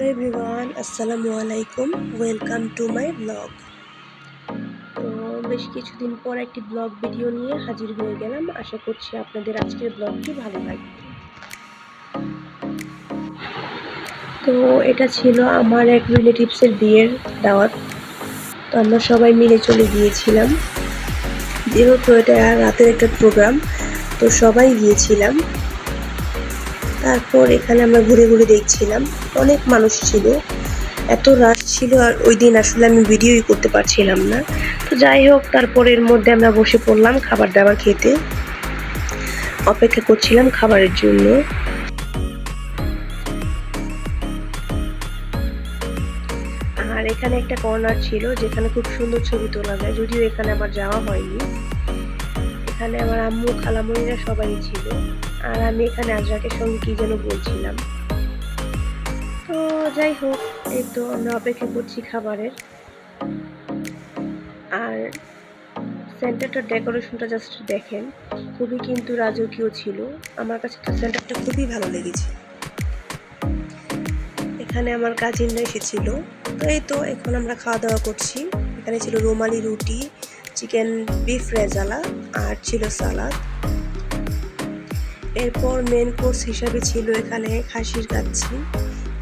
Hello everyone, আসসালামু আলাইকুম। Welcome to my blog. তো বেশ কিছুদিন পর একটি ব্লগ ভিডিও নিয়ে হাজির হয়ে গেলাম। আশা করছি আপনাদের আজকের ব্লগটি ভালো লাগবে। তো এটা ছিল আমার এক রিলেটিভসের বিয়ের দাওয়াত। তো আমরা সবাই মিলে চলে গিয়েছিলাম। যেহেতু এটা রাতের একটা প্রোগ্রাম তো সবাই গিয়েছিলাম। তারপর এখানে আমরা ঘুরে ঘুরে দেখছিলাম। অনেক মানুষ ছিল। এত রাশ ছিল আর ওই দিন আসলে আমি ভিডিওই করতে পারছিলাম না। তো যাই হোক তারপরের মধ্যে আমরা বসে পড়লাম খাবার দাবার খেতে। অপেক্ষা করছিলাম খাবারের জন্য। আর এখানে একটা কর্নার ছিল যেখানে খুব সুন্দর ছবি তোলা যায়। যদিও এখানে আমার যাওয়া হয়নি। এখানে আমার আম্মু খালামণিরা সবাই ছিল। আর আমি এখানে আজরাকের সঙ্গে কি যেন বলছিলাম। তো যাই হোক, এই তো আমরা অপেক্ষা করছি খাবারের। আর সেন্টারটার ডেকোরেশনটা জাস্ট দেখেন। খুবই কিন্তু রাজকীয় ছিল। আমার কাছে তো সেন্টারটা খুবই ভালো লেগেছে। এখানে আমার কাজিনরা এসেছিল। তো এই তো এখন আমরা খাওয়া দাওয়া করছি। এখানে ছিল রুমালি রুটি চিকেন বিফ রেজালা আর ছিল সালাদ। এরপর মেন কোর্স হিসাবে ছিল এখানে খাসির কাচ্ছি।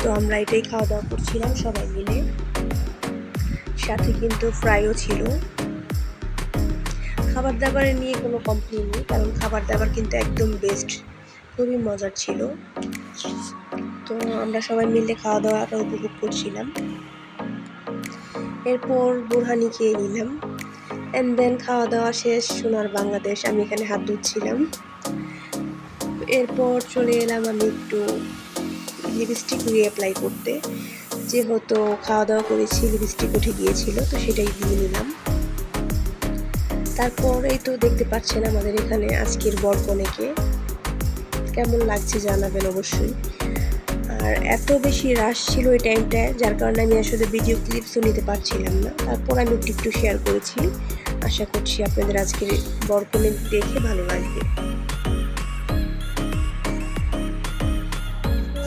তো আমরা এটাই খাওয়া দাওয়া করছিলাম সবাই মিলে। সাথে কিন্তু ফ্রাইও ছিল। খাবার দাবারের নিয়ে কোনো কমপ্লেন নেই, কারণ খাবার দাবার কিন্তু একদম বেস্ট খুবই মজার ছিল। তো আমরা সবাই মিলে খাওয়া দাওয়াটা উপভোগ করছিলাম। এরপর বুরহানি খেয়ে নিলাম। অ্যান্ড দেন খাওয়া দাওয়া শেষ, সোনার বাংলাদেশ, আমি এখানে হাত ধুচ্ছিলাম। এরপর চলে এলাম আমি একটু লিপস্টিক রিঅ্যাপ্লাই করতে। যেহেতু খাওয়া দাওয়া করেছি লিপস্টিক উঠে গিয়েছিল, তো সেটাই দিয়ে নিলাম। তারপর এই তো দেখতে পাচ্ছেন আমাদের এখানে আজকের বর কনেকে কেমন লাগছে জানাবেন অবশ্যই। আর এত বেশি রাশ ছিল এই টাইমটায় যার কারণে আমি আসলে ভিডিও ক্লিপসও নিতে পারছিলাম না। তারপর আমি একটু একটু শেয়ার করেছি। আশা করছি আপনাদের আজকের বরকনে দেখে ভালো লাগবে।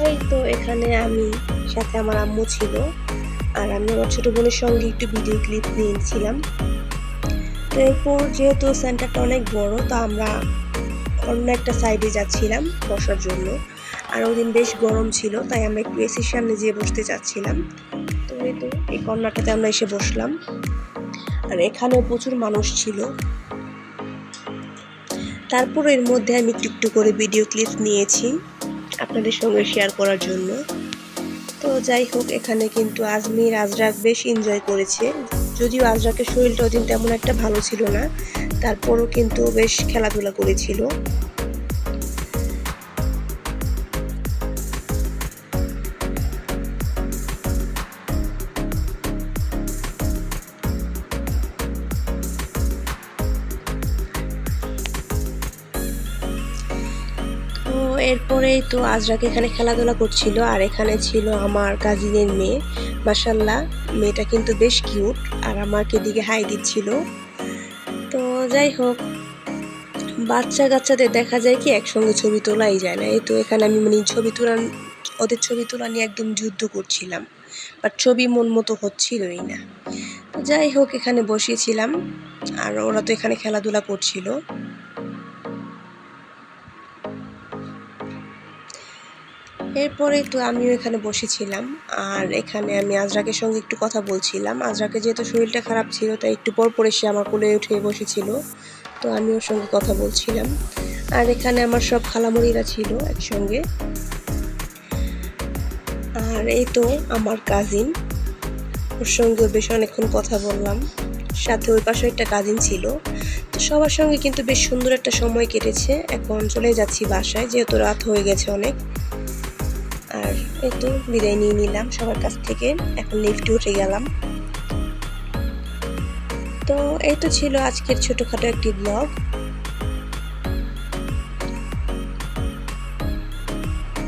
এই তো এখানে আমি, সাথে আমার আম্মু ছিল। আর আমি আমার ছোট বোনের সঙ্গে একটু ভিডিও ক্লিপ নিয়েছিলাম। তো এরপর যেহেতু সেন্টারটা অনেক বড়, তো আমরা অন্য একটা সাইডে যাচ্ছিলাম বসার জন্য। আর ওই দিন বেশ গরম ছিল, তাই আমরা একটু এসির সামনে যেয়ে বসতে চাচ্ছিলাম। তো এই তো, এই কর্নারটাতে আমরা এসে বসলাম। আর এখানে প্রচুর মানুষ ছিল। তারপর এর মধ্যে আমি একটু একটু করে ভিডিও ক্লিপ নিয়েছি, আপনাদের সঙ্গে শেয়ার করার জন্য। তো যাই হোক, এখানে কিন্তু আজমির, আজরাক বেশ এনজয় করেছে। যদিও আজরাকের শরীরটা ওদিন তেমন একটা ভালো ছিল না, তারপরও কিন্তু বেশ খেলাধুলা করেছিল। এরপরেই তো আজরাকে এখানে খেলাধুলা করছিল, আর এখানে ছিল আমার কাজিনের মেয়ে। মাসাল্লাহ মেয়েটা কিন্তু বেশ কিউট আর আমাকে দিকে হাই দিচ্ছিল। তো যাই হোক, বাচ্চা কাচ্চাদের দেখা যায় কি, একসঙ্গে ছবি তোলাই যায় না। এই তো এখানে আমি মানে ছবি তোলান ওদের ছবি তোলা নিয়ে একদম যুদ্ধ করছিলাম। বাট ছবি মন মতো হচ্ছিলই না। যাই হোক, এখানে বসিয়েছিলাম আর ওরা তো এখানে খেলাধুলা করছিল। এরপরে তো আমিও এখানে বসেছিলাম, আর এখানে আমি আজরাকের সঙ্গে একটু কথা বলছিলাম। আজরাকে যেহেতু শরীরটা খারাপ ছিল, তাই একটু পর পরে সে আমার কোলে উঠে বসেছিল, তো আমি ওর সঙ্গে কথা বলছিলাম। আর এখানে আমার সব খালামুড়িরা ছিল একসঙ্গে। আর এই তো আমার কাজিন ওর সঙ্গে বেশ অনেকক্ষণ কথা বললাম। সাথে ওই পাশে একটা কাজিন ছিল, তো সবার সঙ্গে কিন্তু বেশ সুন্দর একটা সময় কেটেছে। এখন চলে যাচ্ছি বাসায়, যেহেতু রাত হয়ে গেছে অনেক। আর এই তো বিদায় নিয়ে নিলাম সবার কাছ থেকে। এখন লিফটে উঠে গেলাম। তো এই তো ছিল আজকের ছোটখাটো একটি ব্লগ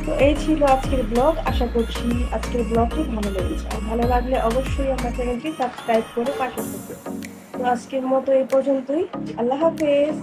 তো এই ছিল আজকের ব্লগ আশা করছি আজকের ব্লগটি ভালো লেগেছে। আর ভালো লাগলে অবশ্যই আমার চ্যানেলটি সাবস্ক্রাইব করে পাশে থাকবে তো আজকের মতো এই পর্যন্তই। আল্লাহ হাফেজ।